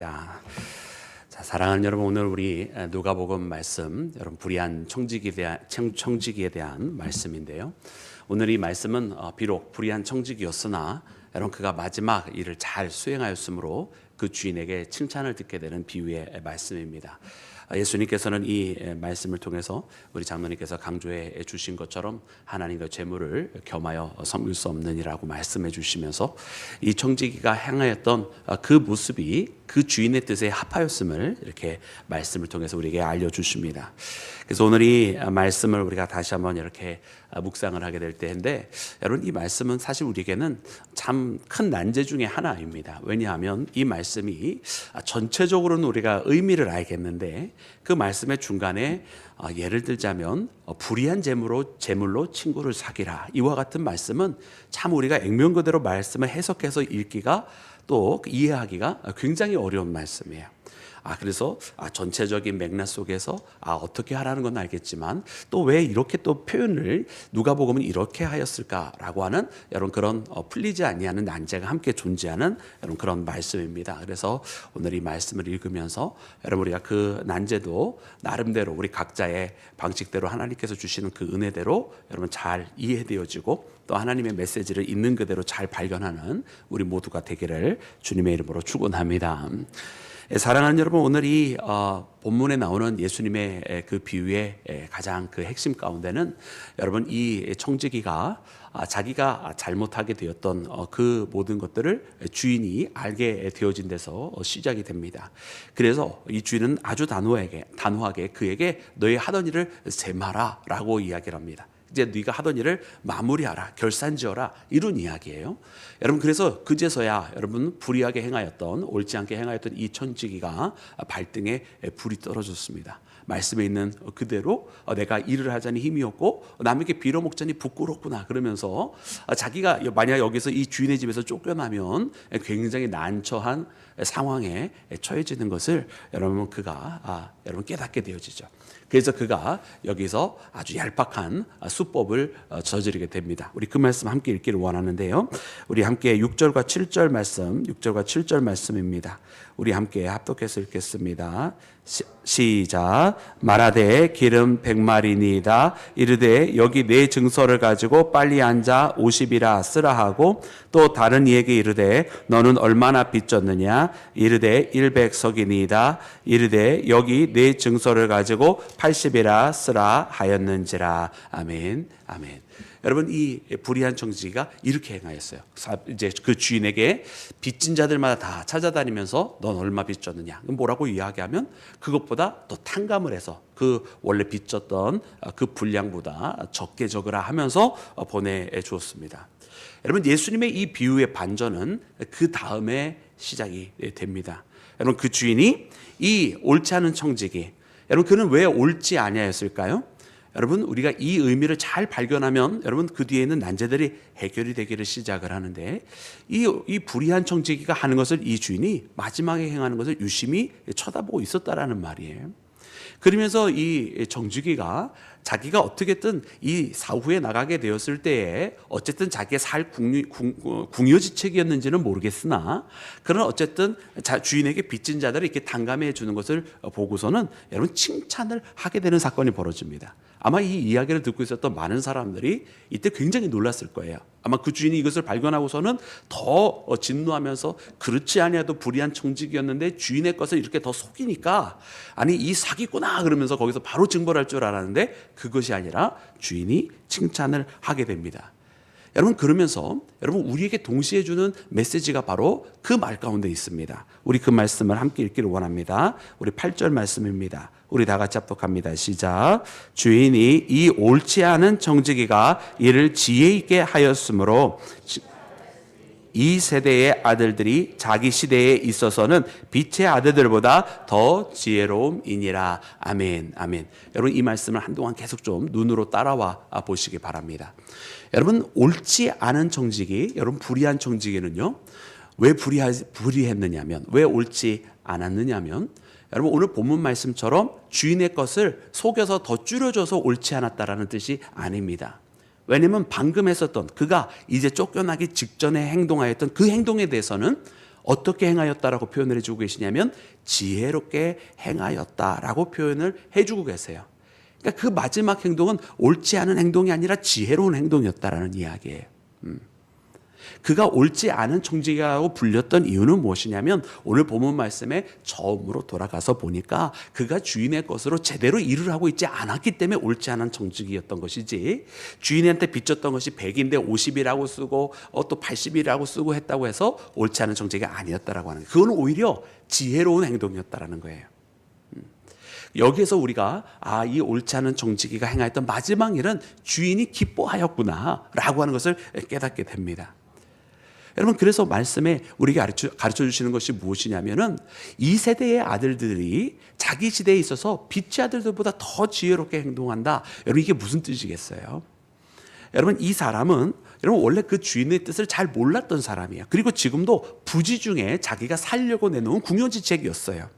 자, 자, 사랑하는 여러분 오늘 우리 누가복음 말씀 여러분 불의한 청지기에 대한 청- 청지기에 대한 말씀인데요. 오늘 이 말씀은 어, 비록 불의한 청지기였으나 여러분 그가 마지막 일을 잘 수행하였으므로 그 주인에게 칭찬을 듣게 되는 비유의 말씀입니다. 아, 예수님께서는 이 말씀을 통해서 우리 장로님께서 강조해 주신 것처럼 하나님과 재물을 겸하여 섬길 수 없느니라고 말씀해 주시면서 이 청지기가 행하였던 아, 그 모습이 그 주인의 뜻에 합하였음을 이렇게 말씀을 통해서 우리에게 알려 주십니다. 그래서 오늘 이 말씀을 우리가 다시 한번 이렇게 묵상을 하게 될 때인데 여러분 이 말씀은 사실 우리에게는 참 큰 난제 중에 하나입니다. 왜냐하면 이 말씀이 전체적으로는 우리가 의미를 알겠는데 그 말씀의 중간에 어, 예를 들자면 어, 불의한 재물로 재물로 친구를 사귀라 이와 같은 말씀은 참 우리가 액면 그대로 말씀을 해석해서 읽기가 또 이해하기가 굉장히 어려운 말씀이에요. 아 그래서 아 전체적인 맥락 속에서 아 어떻게 하라는 건 알겠지만 또 왜 이렇게 또 표현을 누가 복음은 이렇게 하였을까라고 하는 여러분 그런 어, 풀리지 아니하는 난제가 함께 존재하는 여러분 그런 말씀입니다. 그래서 오늘 이 말씀을 읽으면서 여러분 우리가 그 난제도 나름대로 우리 각자의 방식대로 하나님께서 주시는 그 은혜대로 여러분 잘 이해되어지고 또 하나님의 메시지를 있는 그대로 잘 발견하는 우리 모두가 되기를 주님의 이름으로 축원합니다. 예, 사랑하는 여러분, 오늘 이 어, 본문에 나오는 예수님의 에, 그 비유의 에, 가장 그 핵심 가운데는 여러분 이 청지기가 아, 자기가 잘못하게 되었던 어, 그 모든 것들을 주인이 알게 되어진 데서 어, 시작이 됩니다. 그래서 이 주인은 아주 단호하게 단호하게 그에게 너희 하던 일을 세마라라고 이야기를 합니다. 이제 네가 하던 일을 마무리하라, 결산지어라 이런 이야기예요. 여러분 그래서 그제서야 여러분 불의하게 행하였던 옳지 않게 행하였던 이 천지기가 발등에 불이 떨어졌습니다. 말씀에 있는 그대로 내가 일을 하자니 힘이 없고 남에게 빌어먹자니 부끄럽구나 그러면서 자기가 만약 여기서 이 주인의 집에서 쫓겨나면 굉장히 난처한 상황에 처해지는 것을 여러분 그가 아, 여러분 깨닫게 되어지죠. 그래서 그가 여기서 아주 얄팍한 수법을 어, 저지르게 됩니다. 우리 그 말씀 함께 읽기를 원하는데요. 우리 함께 6절과 7절 말씀, 6절과 7절 말씀입니다. 우리 함께 합독해서 읽겠습니다. 시, 시작. 말하되 기름 백마리니이다. 이르되 여기 내 증서를 가지고 빨리 앉아 50이라 쓰라 하고 또 다른 이에게 이르되 너는 얼마나 빚졌느냐? 이르되 100석이니이다. 이르되 여기 내 증서를 가지고 80이라 쓰라 하였는지라. 아멘. 아멘. 여러분 이 불의한 청지기가 이렇게 행하였어요. 이제 그 주인에게 빚진 자들마다 다 찾아다니면서 넌 얼마 빚졌느냐? 뭐라고 이야기하면 그것보다 더 탕감을 해서 그 원래 빚졌던 그 분량보다 적게 적으라 하면서 보내 주었습니다. 여러분 예수님의 이 비유의 반전은 그 다음에 시작이 됩니다. 여러분 그 주인이 이 옳지 않은 청지기 여러분 그는 왜 옳지 아니하였을까요? 여러분 우리가 이 의미를 잘 발견하면 여러분 그 뒤에 있는 난제들이 해결이 되기를 시작을 하는데 이, 이 불의한 청지기가 하는 것을 이 주인이 마지막에 행하는 것을 유심히 쳐다보고 있었다라는 말이에요. 그러면서 이 정주기가 자기가 어떻게든 이 사후에 나가게 되었을 때에 어쨌든 자기의 살 궁유, 궁여지책이었는지는 모르겠으나 그런 어쨌든 자, 주인에게 빚진 자들을 이렇게 탕감해 주는 것을 보고서는 여러분 칭찬을 하게 되는 사건이 벌어집니다. 아마 이 이야기를 듣고 있었던 많은 사람들이 이때 굉장히 놀랐을 거예요. 아마 그 주인이 이것을 발견하고서는 더 진노하면서 그렇지 아니하도 불의한 청직이었는데 주인의 것을 이렇게 더 속이니까 아니 이 사기구나 그러면서 거기서 바로 증벌할 줄 알았는데 그것이 아니라 주인이 칭찬을 하게 됩니다. 여러분 그러면서 여러분 우리에게 동시에 주는 메시지가 바로 그 말 가운데 있습니다. 우리 그 말씀을 함께 읽기를 원합니다. 우리 8절 말씀입니다. 우리 다 같이 합독합니다. 시작. 주인이 이 옳지 않은 정직이가 이를 지혜 있게 하였으므로 이 세대의 아들들이 자기 시대에 있어서는 빛의 아들들보다 더 지혜로움이니라. 아멘, 아멘. 여러분 이 말씀을 한동안 계속 좀 눈으로 따라와 보시기 바랍니다. 여러분 옳지 않은 정직이, 여러분 불의한 정직에는요. 왜 불의하, 불의했느냐면, 왜 옳지 않았느냐면, 여러분 오늘 본문 말씀처럼 주인의 것을 속여서 더 줄여줘서 옳지 않았다라는 뜻이 아닙니다. 왜냐면 방금 했었던 그가 이제 쫓겨나기 직전에 행동하였던 그 행동에 대해서는 어떻게 행하였다라고 표현을 해주고 계시냐면 지혜롭게 행하였다라고 표현을 해주고 계세요. 그러니까 그 마지막 행동은 옳지 않은 행동이 아니라 지혜로운 행동이었다라는 이야기예요. 음. 그가 옳지 않은 청지기라고 불렸던 이유는 무엇이냐면 오늘 본문 말씀에 처음으로 돌아가서 보니까 그가 주인의 것으로 제대로 일을 하고 있지 않았기 때문에 옳지 않은 청지기였던 것이지 주인한테 빚졌던 것이 100인데 50이라고 쓰고 어, 또 80이라고 쓰고 했다고 해서 옳지 않은 청지기가 아니었다라고 하는. 그건 오히려 지혜로운 행동이었다라는 거예요. 음. 여기에서 우리가 아, 이 옳지 않은 정직이가 행하였던 마지막 일은 주인이 기뻐하였구나 라고 하는 것을 깨닫게 됩니다. 여러분 그래서 말씀에 우리가 가르쳐, 가르쳐 주시는 것이 무엇이냐면은 이 세대의 아들들이 자기 시대에 있어서 빛의 아들들보다 더 지혜롭게 행동한다. 여러분 이게 무슨 뜻이겠어요? 여러분 이 사람은 여러분 원래 그 주인의 뜻을 잘 몰랐던 사람이에요. 그리고 지금도 부지 중에 자기가 살려고 내놓은 궁여지책이었어요.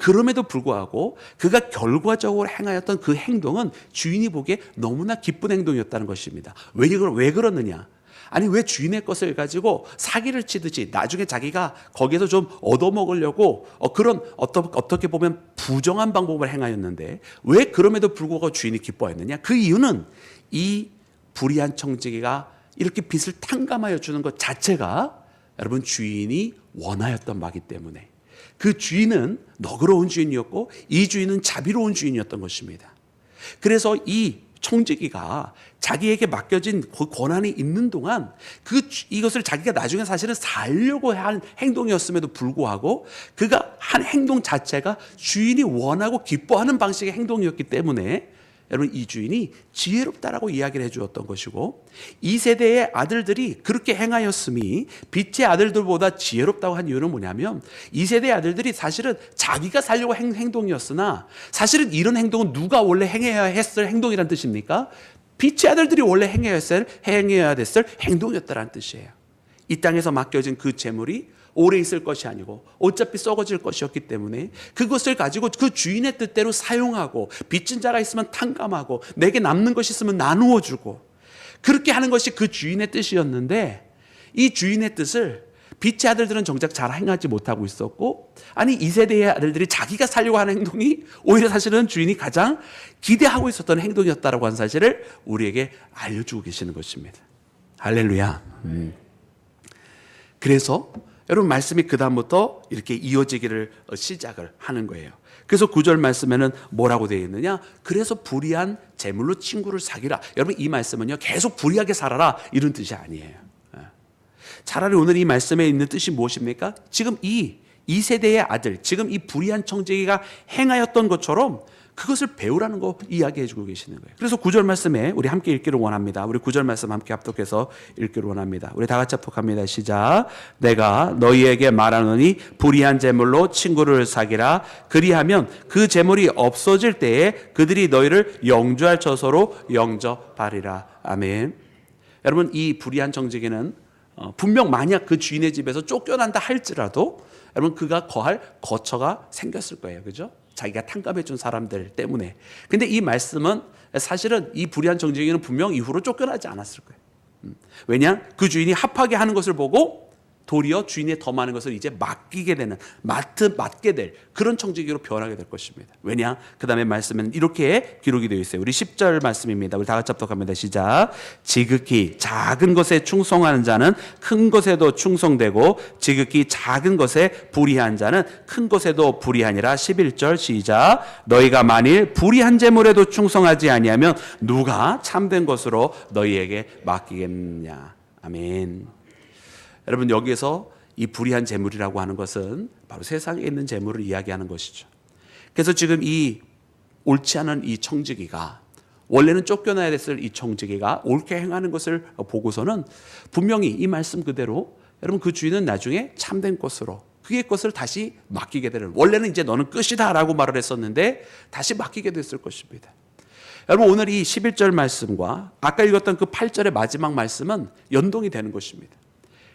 그럼에도 불구하고 그가 결과적으로 행하였던 그 행동은 주인이 보기에 너무나 기쁜 행동이었다는 것입니다. 왜, 왜 그러느냐? 아니 왜 주인의 것을 가지고 사기를 치듯이 나중에 자기가 거기에서 좀 얻어먹으려고 어, 그런 어떠, 어떻게 보면 부정한 방법을 행하였는데 왜 그럼에도 불구하고 주인이 기뻐했느냐? 그 이유는 이 불의한 청지기가 이렇게 빚을 탕감하여 주는 것 자체가 여러분 주인이 원하였던 바기 때문에 그 주인은 너그러운 주인이었고 이 주인은 자비로운 주인이었던 것입니다. 그래서 이 총지기가 자기에게 맡겨진 그 권한이 있는 동안 그 주- 이것을 자기가 나중에 사실은 살려고 한 행동이었음에도 불구하고 그가 한 행동 자체가 주인이 원하고 기뻐하는 방식의 행동이었기 때문에 여러분 이 주인이 지혜롭다라고 이야기를 해주었던 것이고 이 세대의 아들들이 그렇게 행하였음이 빛의 아들들보다 지혜롭다고 한 이유는 뭐냐면 이 세대의 아들들이 사실은 자기가 살려고 행, 행동이었으나 사실은 이런 행동은 누가 원래 행해야 했을 행동이란 뜻입니까? 빛의 아들들이 원래 행해야 했을 행해야 됐을 행동이었다라는 뜻이에요. 이 땅에서 맡겨진 그 재물이 오래 있을 것이 아니고 어차피 썩어질 것이었기 때문에 그것을 가지고 그 주인의 뜻대로 사용하고 빚진 자가 있으면 탕감하고 내게 남는 것이 있으면 나누어 주고 그렇게 하는 것이 그 주인의 뜻이었는데 이 주인의 뜻을 빛의 아들들은 정작 잘 행하지 못하고 있었고 아니 이 세대의 아들들이 자기가 살려고 하는 행동이 오히려 사실은 주인이 가장 기대하고 있었던 행동이었다라고 하는 사실을 우리에게 알려주고 계시는 것입니다. 할렐루야. 음. 그래서 여러분 말씀이 그 다음부터 이렇게 이어지기를 시작을 하는 거예요. 그래서 구절 말씀에는 뭐라고 되어 있느냐? 그래서 불의한 재물로 친구를 사귀라. 여러분 이 말씀은요 계속 불의하게 살아라 이런 뜻이 아니에요. 예. 차라리 오늘 이 말씀에 있는 뜻이 무엇입니까? 지금 이, 이 세대의 아들, 지금 이 불의한 청지기가 행하였던 것처럼 그것을 배우라는 거 이야기해 주고 계시는 거예요. 그래서 구절 말씀에 우리 함께 읽기를 원합니다. 우리 구절 말씀 함께 합독해서 읽기를 원합니다. 우리 다 같이 합독합니다. 시작. 내가 너희에게 말하노니 불의한 재물로 친구를 사귀라. 그리하면 그 재물이 없어질 때에 그들이 너희를 영주할 처소로 영접하리라. 아멘. 여러분 이 불의한 정직에는 어, 분명 만약 그 주인의 집에서 쫓겨난다 할지라도 여러분 그가 거할 거처가 생겼을 거예요. 그죠? 자기가 탕감해 준 사람들 때문에. 근데 이 말씀은 사실은 이 불의한 정직에는 분명 이후로 쫓겨나지 않았을 거예요. 음. 왜냐? 그 주인이 합하게 하는 것을 보고 도리어 주인의 더 많은 것을 이제 맡기게 되는 맡트 맡게 될 그런 청지기로 변하게 될 것입니다. 왜냐? 그다음에 말씀은 이렇게 기록이 되어 있어요. 우리 10절 말씀입니다. 우리 다 같이 합독합니다. 시작. 지극히 작은 것에 충성하는 자는 큰 것에도 충성되고 지극히 작은 것에 불의한 자는 큰 것에도 불의하니라. 11절 시작. 너희가 만일 불의한 재물에도 충성하지 아니하면 누가 참된 것으로 너희에게 맡기겠느냐. 아멘. 여러분 여기에서 이 불의한 재물이라고 하는 것은 바로 세상에 있는 재물을 이야기하는 것이죠. 그래서 지금 이 옳지 않은 이 청지기가 원래는 쫓겨나야 됐을 이 청지기가 옳게 행하는 것을 보고서는 분명히 이 말씀 그대로 여러분 그 주인은 나중에 참된 것으로 그의 것을 다시 맡기게 되는 원래는 이제 너는 끝이다라고 말을 했었는데 다시 맡기게 됐을 것입니다. 여러분 오늘 이 11절 말씀과 아까 읽었던 그 8절의 마지막 말씀은 연동이 되는 것입니다.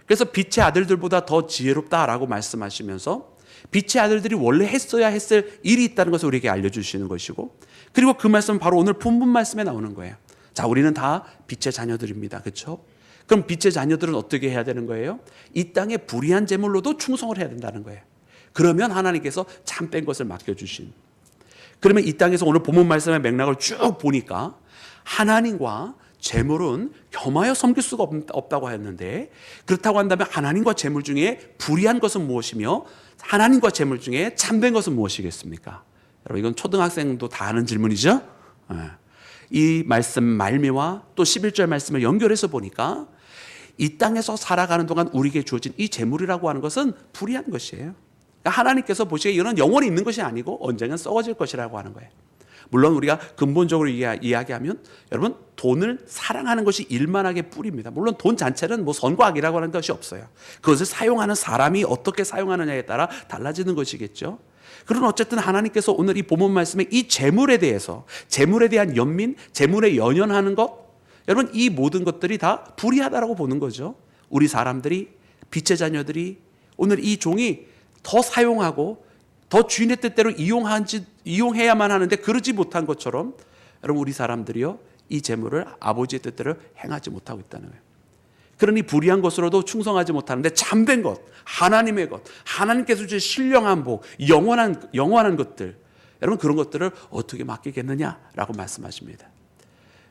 그래서 빛의 아들들보다 더 지혜롭다라고 말씀하시면서 빛의 아들들이 원래 했어야 했을 일이 있다는 것을 우리에게 알려주시는 것이고 그리고 그 말씀은 바로 오늘 본문 말씀에 나오는 거예요. 자, 우리는 다 빛의 자녀들입니다. 그렇죠? 그럼 빛의 자녀들은 어떻게 해야 되는 거예요? 이 땅에 불의한 재물로도 충성을 해야 된다는 거예요. 그러면 하나님께서 참 뺀 것을 맡겨주신. 그러면 이 땅에서 오늘 본문 말씀의 맥락을 쭉 보니까 하나님과 재물은 겸하여 섬길 수가 없- 없다고 했는데 그렇다고 한다면 하나님과 재물 중에 불의한 것은 무엇이며 하나님과 재물 중에 참된 것은 무엇이겠습니까? 여러분 이건 초등학생도 다 아는 질문이죠. 예. 이 말씀 말미와 또 11절 말씀을 연결해서 보니까 이 땅에서 살아가는 동안 우리에게 주어진 이 재물이라고 하는 것은 불의한 것이에요. 그러니까 하나님께서 보시기에 이는 영원히 있는 것이 아니고 언젠간 썩어질 것이라고 하는 거예요. 물론 우리가 근본적으로 이야- 이야기하면 여러분 돈을 사랑하는 것이 일만하게 뿌립니다. 물론 돈 자체는 뭐 선과 악이라고 하는 것이 없어요. 그것을 사용하는 사람이 어떻게 사용하느냐에 따라 달라지는 것이겠죠. 그러나 어쨌든 하나님께서 오늘 이 본문 말씀에 이 재물에 대해서 재물에 대한 연민, 재물에 연연하는 것 여러분 이 모든 것들이 다 불의하다라고 보는 거죠. 우리 사람들이 빛의 자녀들이 오늘 이 종이 더 사용하고 더 주인의 뜻대로 이용한지 이용해야만 하는데 그러지 못한 것처럼 여러분 우리 사람들이요 이 재물을 아버지의 뜻대로 행하지 못하고 있다는 거예요. 그러니 불의한 것으로도 충성하지 못하는데 참된 것, 하나님의 것, 하나님께서 주신 신령한 복, 영원한 영원한 것들, 여러분 그런 것들을 어떻게 맡기겠느냐라고 말씀하십니다.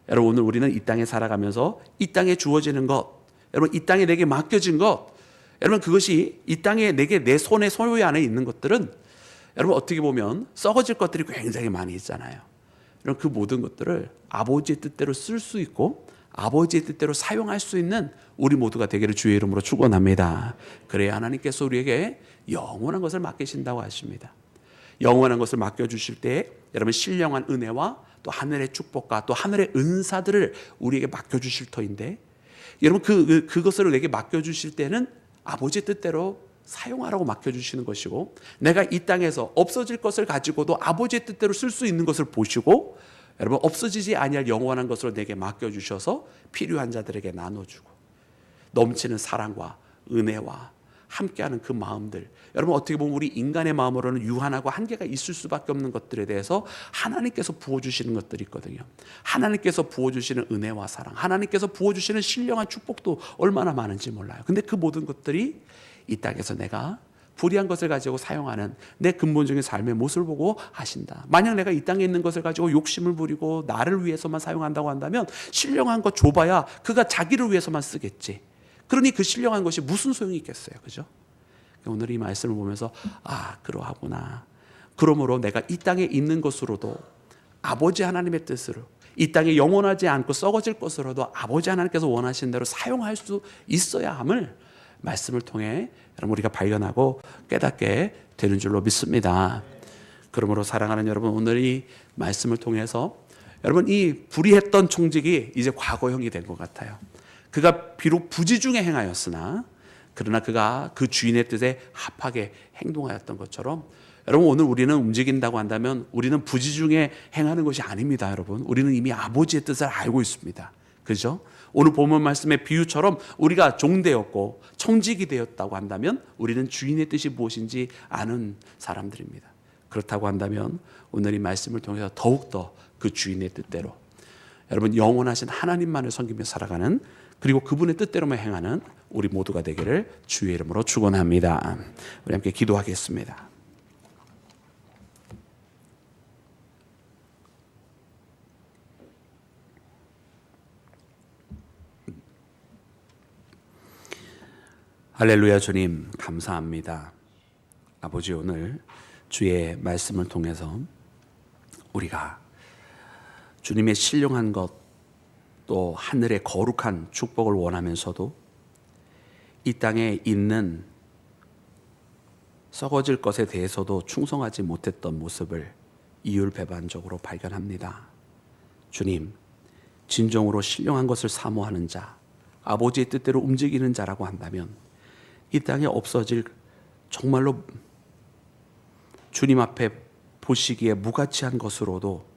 여러분 오늘 우리는 이 땅에 살아가면서 이 땅에 주어지는 것, 여러분 이 땅에 내게 맡겨진 것, 여러분 그것이 이 땅에 내게 내 손에 소유 안에 있는 것들은 여러분 어떻게 보면 썩어질 것들이 굉장히 많이 있잖아요. 여러분 그 모든 것들을 아버지의 뜻대로 쓸 수 있고 아버지의 뜻대로 사용할 수 있는 우리 모두가 되기를 주의 이름으로 축원합니다. 그래야 하나님께서 우리에게 영원한 것을 맡기신다고 하십니다. 영원한 것을 맡겨 주실 때 여러분 신령한 은혜와 또 하늘의 축복과 또 하늘의 은사들을 우리에게 맡겨 주실 터인데 여러분 그, 그 그것을 내게 맡겨 주실 때는 아버지의 뜻대로 사용하라고 맡겨 주시는 것이고 내가 이 땅에서 없어질 것을 가지고도 아버지의 뜻대로 쓸 수 있는 것을 보시고 여러분 없어지지 아니할 영원한 것으로 내게 맡겨 주셔서 필요한 자들에게 나눠 주고 넘치는 사랑과 은혜와 함께하는 그 마음들. 여러분 어떻게 보면 우리 인간의 마음으로는 유한하고 한계가 있을 수밖에 없는 것들에 대해서 하나님께서 부어주시는 것들이 있거든요. 하나님께서 부어주시는 은혜와 사랑, 하나님께서 부어주시는 신령한 축복도 얼마나 많은지 몰라요. 근데 그 모든 것들이 이 땅에서 내가 불의한 것을 가지고 사용하는 내 근본적인 삶의 모습을 보고 하신다. 만약 내가 이 땅에 있는 것을 가지고 욕심을 부리고 나를 위해서만 사용한다고 한다면 신령한 것 줘봐야 그가 자기를 위해서만 쓰겠지. 그러니 그 신령한 것이 무슨 소용이 있겠어요. 그죠? 오늘 이 말씀을 보면서 아, 그러하구나. 그러므로 내가 이 땅에 있는 것으로도 아버지 하나님의 뜻으로 이 땅에 영원하지 않고 썩어질 것으로도 아버지 하나님께서 원하신 대로 사용할 수 있어야 함을 말씀을 통해 여러분 우리가 발견하고 깨닫게 되는 줄로 믿습니다. 그러므로 사랑하는 여러분 오늘 이 말씀을 통해서 여러분 이 불의했던 총직이 이제 과거형이 된 것 같아요. 그가 비록 부지 중에 행하였으나 그러나 그가 그 주인의 뜻에 합하게 행동하였던 것처럼 여러분 오늘 우리는 움직인다고 한다면 우리는 부지 중에 행하는 것이 아닙니다, 여러분. 우리는 이미 아버지의 뜻을 알고 있습니다. 그죠? 오늘 본문 말씀의 비유처럼 우리가 종되었고 청직이 되었다고 한다면 우리는 주인의 뜻이 무엇인지 아는 사람들입니다. 그렇다고 한다면 오늘 이 말씀을 통해서 더욱더 그 주인의 뜻대로 여러분 영원하신 하나님만을 섬기며 살아가는 그리고 그분의 뜻대로만 행하는 우리 모두가 되기를 주의 이름으로 축원합니다. 우리 함께 기도하겠습니다. 할렐루야 주님 감사합니다. 아버지 오늘 주의 말씀을 통해서 우리가 주님의 신령한 것 또 하늘의 거룩한 축복을 원하면서도 이 땅에 있는 썩어질 것에 대해서도 충성하지 못했던 모습을 이율배반적으로 발견합니다. 주님, 진정으로 신령한 것을 사모하는 자, 아버지의 뜻대로 움직이는 자라고 한다면 이 땅에 없어질 정말로 주님 앞에 보시기에 무가치한 것으로도